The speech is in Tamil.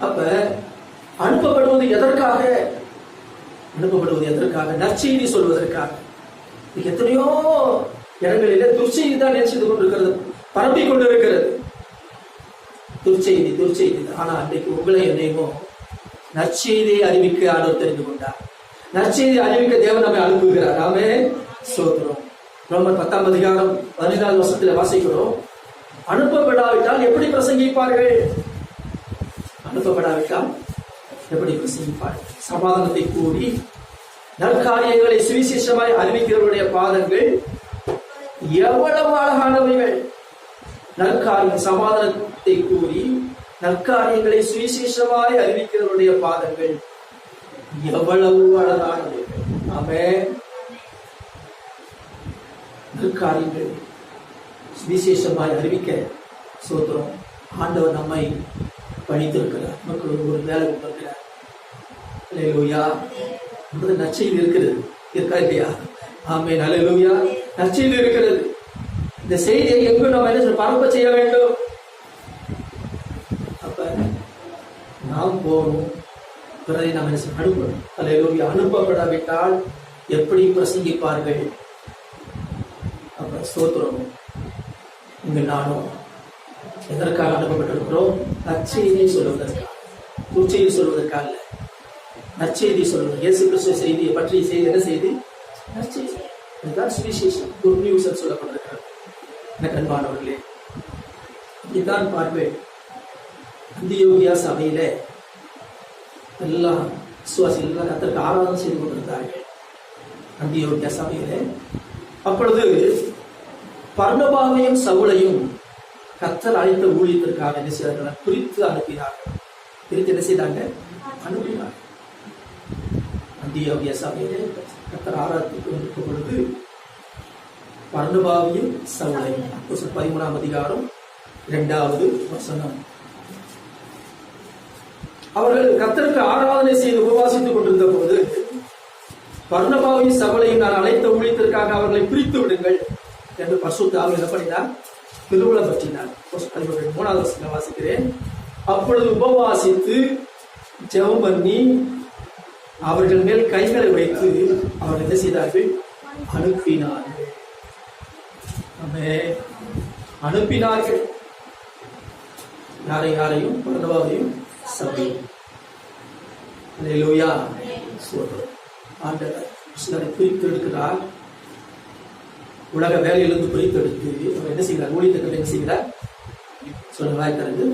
அப்ப அனுப்பப்படுவது எதற்காக? அனுப்பப்படுவது எதற்காக? நற்செய்தி சொல்வதற்காக. எத்தனையோ இடங்களிலே துர்ச்செய்தி தான் என்ன கொண்டிருக்கிறது பரப்பிக் கொண்டிருக்கிறது. துர்ச்செய்தி துர்ச்செய்தி. ஆனா அன்றைக்கு உங்களை என்னையுமோ நற்செய்தியை அறிவிக்க ஆண்டவர் தெரிந்து கொண்டார். நற்செய்தி அறிவிக்க தேவன் நம்மை அனுப்புகிறார். நாமே சோதரம் ரோமர் பத்தாம் அதிகாரம் பதினைந்தாவது வருஷத்துல வாசிக்கிறோம். அனுப்பப்படாவிட்டால் எப்படி பிரசங்கிப்பார்கள்? அனுப்பப்படாவிட்டால் எப்படி பிரசங்கிப்பாள் சமாதானத்தை கூறி நற்காரியங்களை சுவிசேஷமாய் அறிவிக்கிறவருடைய பாதங்கள் எவ்வளவு அழகானவைகள். நற்காரியம் சமாதானத்தை கூறி நற்காரியங்களை சுவிசேஷமாய் அறிவிக்கிறவருடைய பாதங்கள் எவ்வளவு அழகானவைகள். ஆமே நற்காரியங்கள் சுவிசேஷமாய் அறிவிக்க சோத்திரம் ஆண்டவர் நம்மை பணித்திருக்கிறார் மக்களுக்கு ஒரு வேலை கொடுத்திருக்கிறார் அல்லேலூயா என்பது இருக்கிறது. இருக்கா இல்லையா ஆமே நல்லூயா நச்சையில் இருக்கிறது. இந்த செய்தியை எங்கு நம்ம என்ன பரப்ப செய்ய வேண்டும்? அப்ப நாம் போகணும். பிறரை நாம் என்ன அனுப்பணும். அல்லேலூயா அனுப்பப்படாவிட்டால் எப்படி பிரசங்கிப்பார்கள்? அப்ப ஸ்தோத்திரம். இங்கு நானும் எதற்காக அனுப்பப்பட்டிருக்கிறோம்? நற்செய்தியை சொல்வதற்காக. துச்செய்தி சொல்வதற்காக இல்லை நற்செய்தி சொல்வது. இயேசு கிறிஸ்துவ செய்தியை பற்றி செய்தி என்ன செய்தி? நற்செய்தி. இதுதான் சுவிசேஷம். குட் நியூஸ் சொல்லப்பட்டிருக்கிறது. எனக்கு அன்பானவர்களே இதுதான் பார்ப்பேன் அந்தியோகியா சபையில எல்லாம் விசுவாசிகள் எல்லாம் ஆராதனை செய்து கொண்டிருந்தார்கள். அந்தியோகியா சபையில. அப்பொழுது பர்ணபாவையும் சவுளையும் கத்தர் அழைத்த ஊழியத்திற்காக என்ன செய்தார்கள்? குறித்து அனுப்பினார்கள். குறித்து என்ன செய்தாங்க? அனுப்பினார் அந்தியோகிய சபையிலே கர்த்தர் ஆராய்த்துக் கொண்டிருக்கும் பொழுது பர்ணபாவையும் சவுளையும் பதிமூணாம் அதிகாரம் இரண்டாவது வசனம். அவர்கள் கத்தருக்கு ஆராதனை செய்து உபவாசித்துக் கொண்டிருந்த போது பர்ணபாவையும் சபலையும் நான் அழைத்த ஊழியத்திற்காக அவர்களை பிரித்து விடுங்கள் என்று பரிசுத்த என்ன பண்ணினார்? பற்றினார் பதிமூன்று மூணாவது வருஷத்தில் வாசிக்கிறேன். அப்பொழுது உபவாசித்து ஜெபம் பண்ணி அவர்கள் மேல் கைகளை வைத்து அவர்கள் என்ன செய்தார்கள்? அனுப்பினார்கள். அனுப்பினார்கள். யாரை யாரையும்? பர்ணபாவையும் சபையும் ஸ்தோத்திரம். ஆண்டவர் சிலரை பிரித்து எடுக்கிறார் உலக வேலையிலிருந்து பிரித்தெடுத்து அவர் என்ன செய்கிறார்? ஊழியத்தை என்ன செய்கிறார்? சொல்ல வாய் திறந்து